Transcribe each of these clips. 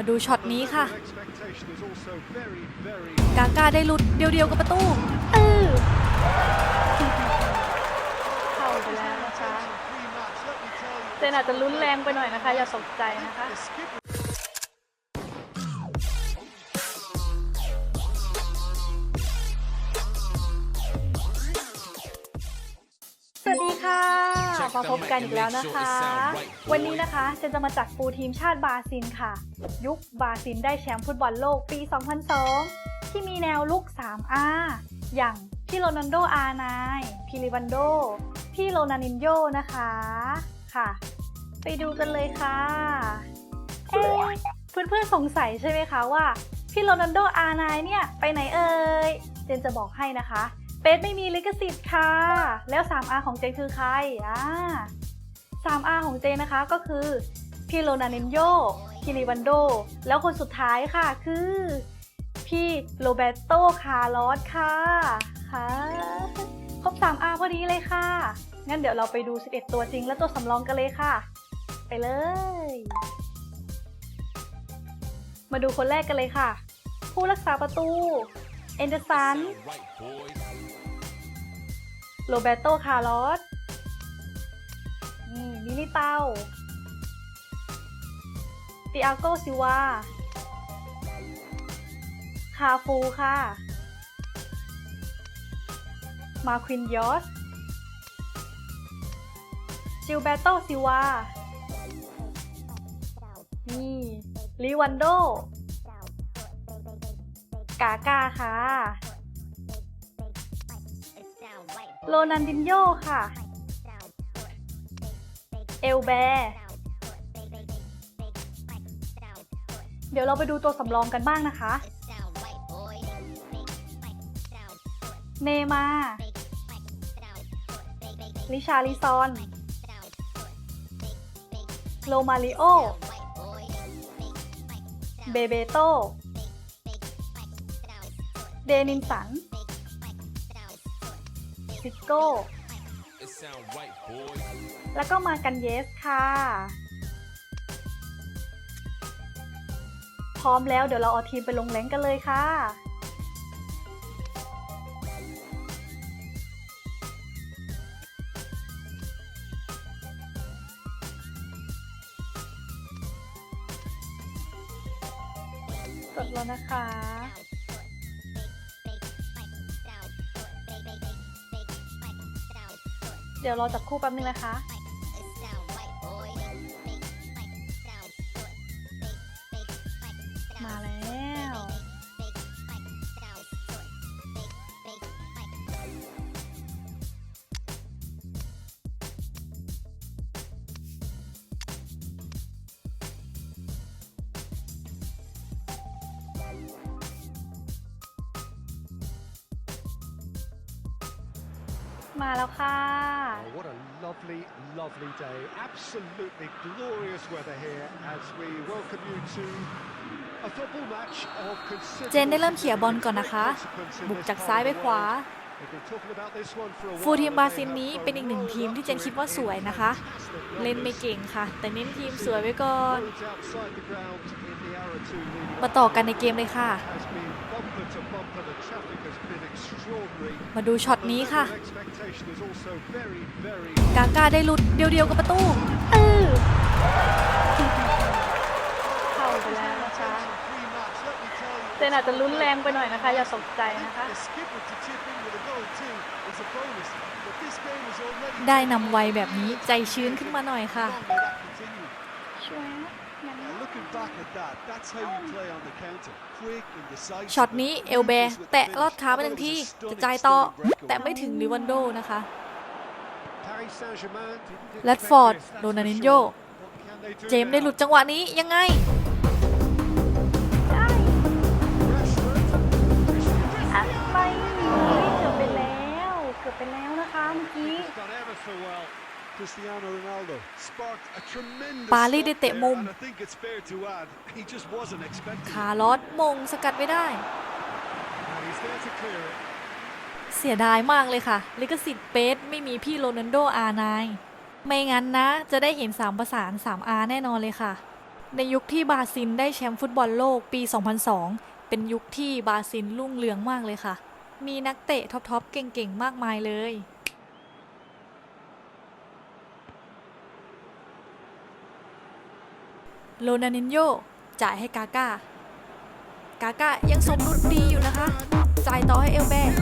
มาดูช็อตนี้ค่ะ กาก้าได้หลุดเดียวๆกับประตูเออเข้าไปแล้วนะคะเจนอาจจะลุ้นแรงไปหน่อยนะคะ อย่าตกใจนะคะ มาพบกันอีกแล้วนะคะ วันนี้นะคะเจนจะมาจัดปูทีมชาติบราซิลค่ะ ยุคบราซิลได้แชมป์ฟุตบอลโลกปี 2002 ที่มีแนวลุก 3R อย่างพี่โรนัลโดอาร์ไนพี่ลิวันโด พี่โรนันินโยนะคะค่ะ ไปดูกันเลยค่ะเอ๊เพื่อนๆสงสัยใช่ไหมคะว่า พี่โรนัลโดอาร์ไนเนี่ยไปไหนเอ่ยเจนจะบอกให้นะคะ เป๊ดไม่มีลิขสิทธิ์ค่ะ แล้ว 3R ของเจนคือใครอ่า 3R ของเจนนะคะก็คือพี่โรนันินโยพี่ลิวันโด แล้วคนสุดท้ายค่ะคือ พี่โรเบโตคาร์ลอสค่ะ ค่ะ ครบ 3R พอดีเลยค่ะ งั้นเดี๋ยวเราไปดู 11 ตัวจริงและตัวสำรองกันเลยค่ะ ไปเลย มาดูคนแรกกันเลยค่ะ ผู้รักษาประตู เอนเดอร์สัน โรเบโต คาร์ลอสมิลิเตาติอาโกซิวา คาฟูค่ะ มาควินยอส จิลเบโตซิวา นี่ลิวันโด กากาค่ะ โรนันดินโยค่ะ เอลแบร์เดี๋ยวเราไปดูตัวสำรองกันบ้างนะคะ เนมา ลิชาลิซอน โลมาริโอ เบเบโต เดนินสันซิโก้ แล้วก็มากันเยสค่ะ พร้อมแล้วเดี๋ยวเราเอาทีมไปลงแรงกันเลยค่ะกดแล้วนะคะ เดี๋ยวรอจับคู่แป๊บนึงนะคะ มาแล้วค่ะ Oh, what a lovely, lovely day. Absolutely glorious weather here as we welcome you to a football match of เจนได้เริ่มเขี่ยบอลก่อนนะคะบุกจากซ้ายไปขวาฟูลทีมบราซิลนี้เป็นอีกหนึ่งทีมที่เจนคิดว่าสวยนะคะ เล่นไม่เก่งค่ะ แต่เน้นทีมสวยไว้ก่อนมาต่อกันในเกมเลยค่ะ มาดูช็อตนี้ค่ะ กาก้าได้หลุดเดียวๆกับประตูเออเข้าไปแล้วนะคะเจนอาจจะลุ้นแรงไปหน่อยนะคะ อย่าตกใจนะคะ ได้นำไวแบบนี้ใจชื้นขึ้นมาหน่อยค่ะช่วยนะงั้น ช็อตนี้เอลเบร์แตะลอดขาไปหนึ่งทีจะจ่ายต่อ แต่ไม่ถึงลิวันโดนะคะแรดฟอร์ดโรนันินโยเจมส์ได้หลุดจังหวะนี้ยังไงได้อะไรเกือบไปแล้ว เกือบไปแล้วนะคะเมื่อกี้ ปารีสได้เตะมุม คาร์ลอสมงสกัดไม่ได้ เสียดายมากเลยค่ะ ลิขสิทธิ์เปสไม่มีพี่โรนัลโดอาร์ไนไม่งั้นนะ จะได้เห็น 3 ประสาน 3R แน่นอนเลยค่ะ ในยุคที่บราซิลได้แชมป์ฟุตบอลโลกปี 2002 เป็นยุคที่บราซิลรุ่งเรืองมากเลยค่ะ มีนักเตะท็อปๆเก่งๆ มากมายเลย โรนัลดินโยจ่ายให้กาก้ากาก้ายังสมดุลดีอยู่นะคะ จ่ายต่อให้เอลแบร์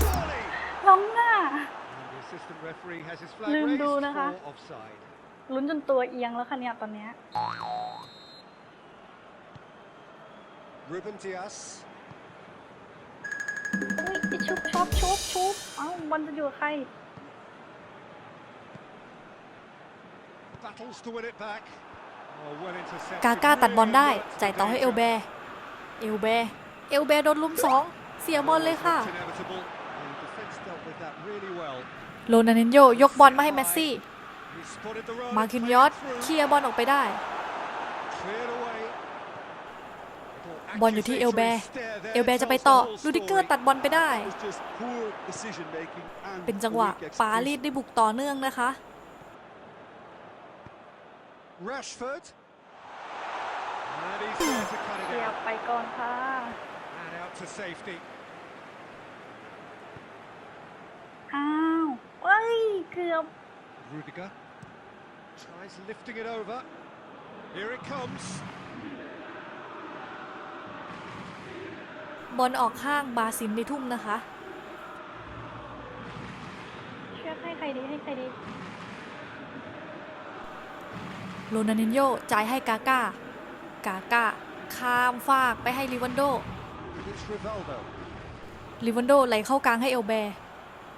Surely! ล้องหน้า And the assistant referee has his flag ลืม raised ดูนะคะ for offside. ลุ้นจนตัวเอียงแล้วค่ะเนี่ยตอนเนี้ย Ruben Diaz. อุ้ยชุบชอบชุบชุบเอ้าบอลจะอยู่กับใคร Battles to win it back. กาก้าตัดบอลได้ Really จ่ายต่อให้เอลแบร์เอลแบร์เอลแบร์โดนลุมสองเสียบอลเลยค่ะ โรนัลดินโยยกบอลมาให้เมสซี่ มาคินยอสเคลียร์บอลออกไปได้ บอลอยู่ที่เอลแบร์เอลแบร์จะไปต่อลูดิเกอร์ตัดบอลไปได้ เป็นจังหวะปารีสได้บุกต่อเนื่องนะคะ Rashford. And he's there to cut เค it ลียร์ out. ไปก่อนค่ะ And out to safety. อ้าวเอ้ย เกือบ Rudiger tries lifting it over. Here it comes. บอลออกข้างบราซิลได้ทุ่มนะคะ เชือกให้ใครดีให้ใครดี โรนัลดินโยจ่ายให้กาก้ากาก้าข้ามฟากไปให้ลิวันโด It's Rivaldo. ลิวันโดไหลเข้ากลางให้เอลแบร์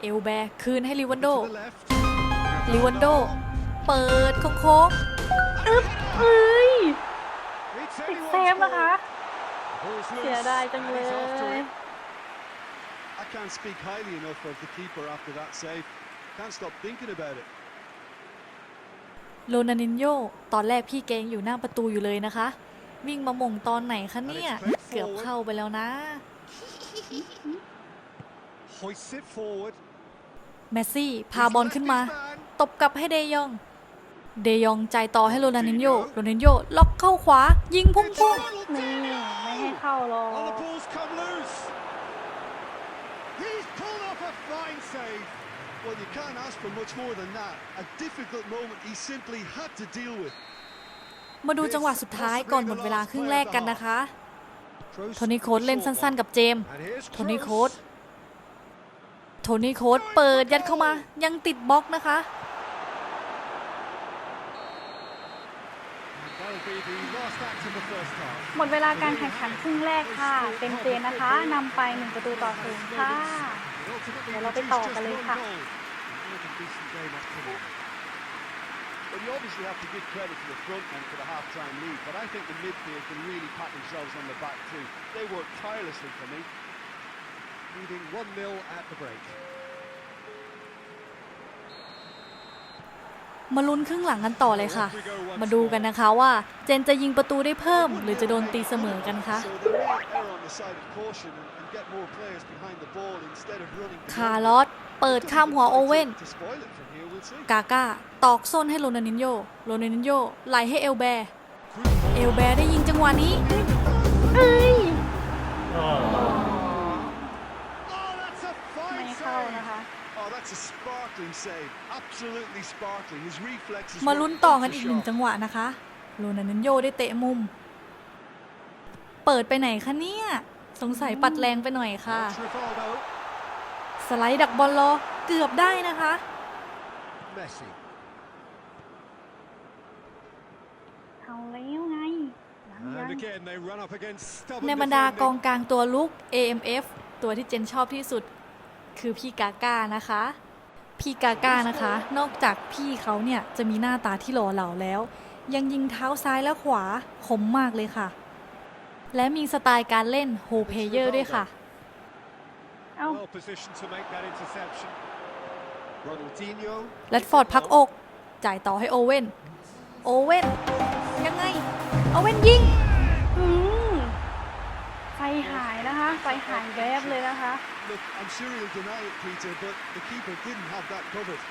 เอลแบร์คืนให้ลิวันโด To the left. ลิวันโดเปิดโค้งอึ๊บเอ้ย It's ติด anyone's เซฟนะคะ ball. Ball's เสีย loose, ดายจัง and เล he's off to ย โรนัลดินโยตอนแรกพี่เกงอยู่หน้าประตูอยู่เลยนะคะ วิ่งมาหม่งตอนไหนคะเนี่ย เกือบเข้าไปแล้วนะ Hoists it forward. เมสซี่ พาบอลขึ้นมา ตบกลับให้เดยอง เดยองจ่ายต่อให้โรนัลดินโยโรนัลดินโยล็อกเข้าขวา ยิงพุ่งนี่ไม่ให้เข้าหรอ Oh, the ก ball's come loose. He's pulled off a fine save. Well, you can't ask for much more than that. A difficult moment he simply had to deal with. ๆมาดูจังหวะสุดท้ายก่อนหมดเวลาครึ่งแรกกันนะคะ โทนี่โค้ดเล่นสั้นๆกับเจมส์ And here's โทนี่ Kroos. โค้ด โทนี่โค้ดเปิดยัดเข้ามา ยังติดบล็อกนะคะ And that'll be the last act of the first half. หมดเวลาการแข่งขันครึ่งแรกค่ะ เป็นเจนนะคะนำไปหนึ่งประตูต่อศูนย์ค่ะ But ultimately, Well, I'll be produced just talking one later. goal. What a decent game up to now. But you obviously have to give credit to the front men for the half-time lead, but I think the midfield can really pat themselves on the back too. They work tirelessly for me. Leading 1-0 at the break. มาลุ้นครึ่งหลังกันต่อเลยค่ะ มาดูกันนะคะว่าเจนจะยิงประตูได้เพิ่ม หรือจะโดนตีเสมอกันคะคาร์ลอสเปิดข้ามหัวโอเว่น กาก้า ตอกส้นให้โรนัลดินโย โรนัลดินโยไหลให้เอลแบร์เอลแบร์ได้ยิงจังหวะนี้เอ้ย Oh, that's a ไม่ fine เข้า save. นะคะ Oh, that's a sparkling save. Absolutely sparkling. His reflexes มา were ลุ้นต่อกัน ultra อีกหนึ่ง sharp. จังหวะนะคะโรนัลดินโยได้เตะมุม เปิดไปไหนคะเนี่ย สงสัยปัดแรงไปหน่อยค่ะ It's Rivaldo. สไลด์ดักบอลรอเกือบได้นะคะ Messi. เอาแล้วไงยังยัง And again, they run up against stubborn ในบรรดากอง defending. กลางตัวลุก AMF ตัวที่เจนชอบที่สุด คือพี่กาก้านะคะ พี่กาก้านะคะ นอกจากพี่เขาเนี่ยจะมีหน้าตาที่หล่อเหลาแล้ว ยังยิงเท้าซ้ายและขวาคมมากเลยค่ะ และมีสไตล์การเล่นโฮเพเยอร์ด้วยค่ะ เอ้า Well positioned to make that interception. Ronaldinho. แรดฟอร์ดพักอก จ่ายต่อให้โอเว่น โอเว่น ยังไง โอเว่นยิงอืมไฟ หายนะคะไฟหายแวบเลยนะคะ Look, I'm sure he'll deny it, Peter, but the keeper didn't have that covered.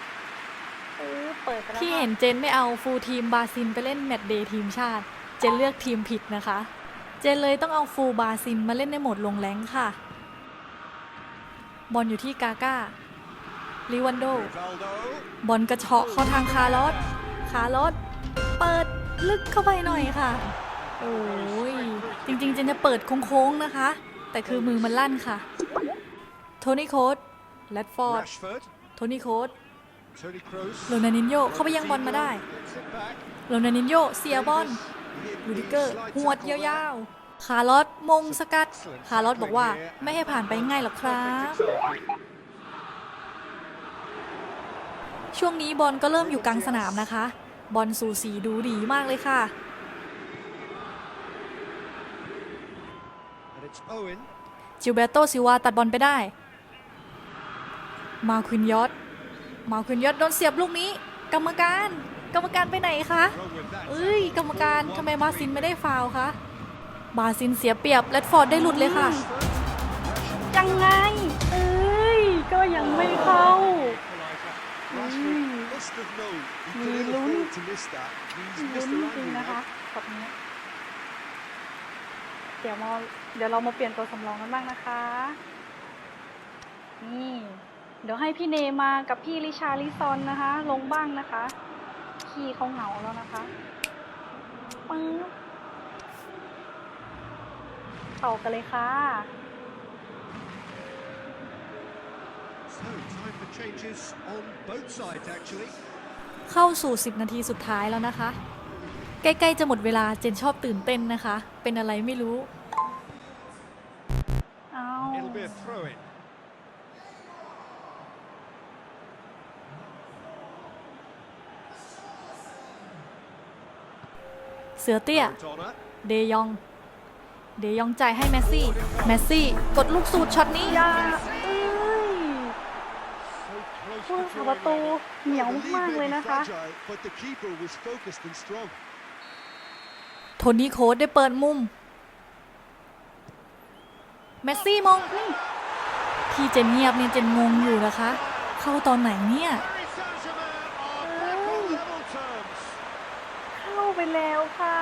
เออเปิดไปแล้วที่ค่ะเห็นเจนไม่เอาฟูลทีมบราซินไปเล่นแมตช์เดย์ทีมชาติ เจนเลือกทีมผิดนะคะ เจนเลยต้องเอาฟูลบราซินมาเล่นในโหมดลงแรงค์ค่ะ บอลอยู่ที่กาก้าลิวันโด Rivaldo. บอลกระเฉาะเข้าทางคาร์ลอสคาร์ลอสเปิดลึกเข้าไปหน่อยค่ะ โอ้ย จริงๆเจนจะเปิดโค้งๆนะคะ แต่คือมือมันลั่นค่ะ โทนี่โคดแรดฟอร์ด Rashford. โทนี่โคด Tony Kroos. โรนัลดินโยเข้าไปยังบอลมาได้ Gets it back. โรนัลดินโยเสียบอล Hit ลูดิ the เกอร์ slide หวด tackle ยา there. วๆคาร์ลอสมงสกัด คาร์ลอสบอกว่าไม่ให้ผ่านไปง่ายหรอกครับ Perfect example. ช่วงนี้บอลก็เริ่มอยู่กลางสนามนะคะ บอลสูสีดูดีมากเลยค่ะ And it's Owen. จิลเบโตซิวาตัดบอลไปได้ มาควินยอตมาควินยอตโดนเสียบลูกนี้ กรรมการ กรรมการไปไหนคะ Wrong with that. เอ้ย กรรมการทำไมบาซินไม่ได้ฟาวล์คะบาซินเสียเปรียบแรดฟอร์ดได้หลุดเลยค่ะ ยังไง เอ้ย ก็ยังไม่เข้า Rashford must have known. He could ill ลุ้น afford to miss that. He's ลุ้ missed น the จริง landing นะคะ now. แบบนี้ เดี๋ยวมาเดี๋ยวเรามาเปลี่ยนตัวสำรองกันบ้างนะคะ นี่ เดี๋ยวให้พี่เนมากับพี่ลิชาลิซอนนะคะ ลงบ้างนะคะพี่เขาเหงาแล้วนะคะปึ๊บเข้ากันเลยค่ะ So, time for changes on both sides, actually. เข้าสู่ 10 นาทีสุดท้ายแล้วนะคะ ใกล้ๆจะหมดเวลาเจนชอบตื่นเต้นนะคะ เป็นอะไรไม่รู้ เอา It'll be a throw-in. เสือเตี้ย Cantona. เดยอง เดยองจ่ายให้แมสซี่ แมสซี่ กดลูกสูตรช็อตนี้อยาเอ้ย So close ผู้ to รักษา drawing ประตู level. เหนียว The lead มาก may เลย be นะคะ fragile, but the keeper was focused and strong. โทนี่โค้ดได้เปิดมุมแมสซี่มองนี่ที่เจนเงียบเนี่ยเจนงงอยู่นะคะ เข้าตอนไหนเนี่ย Paris Saint-Germain are back on level terms. เข้าไปแล้วค่ะ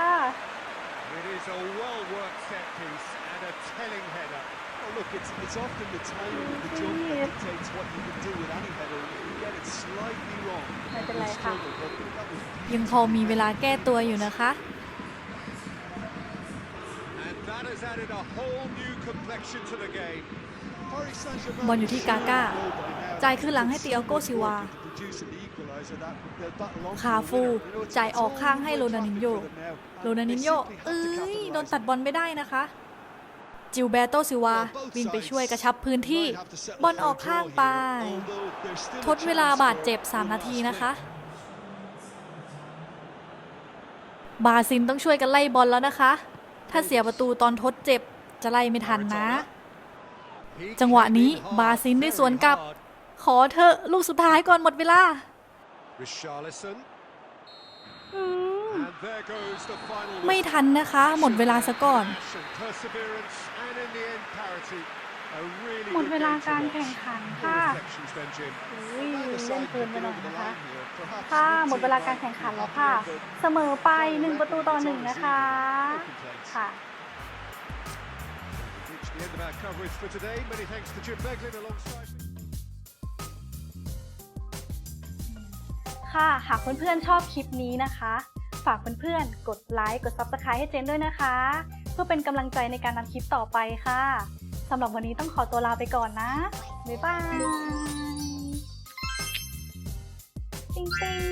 It is a well-worked set piece and a telling header. Oh, look, it's, it's often the timing of the jump that dictates what you can do with any header. If you get it slightly wrong, ไม่เป็นไร you'll ค่ะ struggle. But that was ยังพอมีเวลาแก้ตัวอยู่นะคะ And that has added a whole new complexion to the game. Paris Saint-Germain บอลอยู่ที่กาก้าจ่ายคืนหลังให้เตียโกซิวา produce an equaliser that they'll battle on คา for the ฟู winner. You know, it's- จ่าย it's ออก all ข้างให้ new โรนัลดินโย for them now. And โรนัลดินโย they simply have เอ้ to ย capitalise โดนตัดบอลไม่ได้นะคะ จิลเบโตซิวา วินไปช่วยกระชับพื้นที่ บอลออกข้างไป ทดเวลาบาดเจ็บ 3 นาทีนะคะ บาซินต้องช่วยกันไล่บอลแล้วนะคะ ถ้าเสียประตูตอนทดเจ็บจะไล่ไม่ทันนะ He จังหวะ came นี้ in hard, บาซินได้สวน very กลับ hard. ขอเถอะลูกสุดท้ายก่อนหมดเวลา Richarlison. อืม And there goes the final ไม่ whistle. ทันนะคะ หมดเวลาซะก่อน Passion, perseverance, and in the end, parity. A really หมด good เวลา game to การ watch. แข่งขัน What ค่ะ reflections then, Jim? อุ้ย Neither เล่น side เกิน could ไป get หน่อย over the นะคะ line here. Perhaps ค่ะ one หมด team เวลา might การ be แข่งขันแล้ว happy ค่ะ but เสมอไปหนึ่งประตูต่อหนึ่งนะคะ no complaints. ค่ะ Reached the end of our coverage for today. Many thanks to Jim Beglin alongside me. ค่ะ หากเพื่อนๆชอบคลิปนี้นะคะ ฝากเพื่อนๆ กดไลค์ กด Subscribe ให้เจนด้วยนะคะ เพื่อเป็นกำลังใจในการทำคลิปต่อไปค่ะ สำหรับวันนี้ต้องขอตัวลาไปก่อนนะ บ๊ายบาย ติ๊งติ๊ง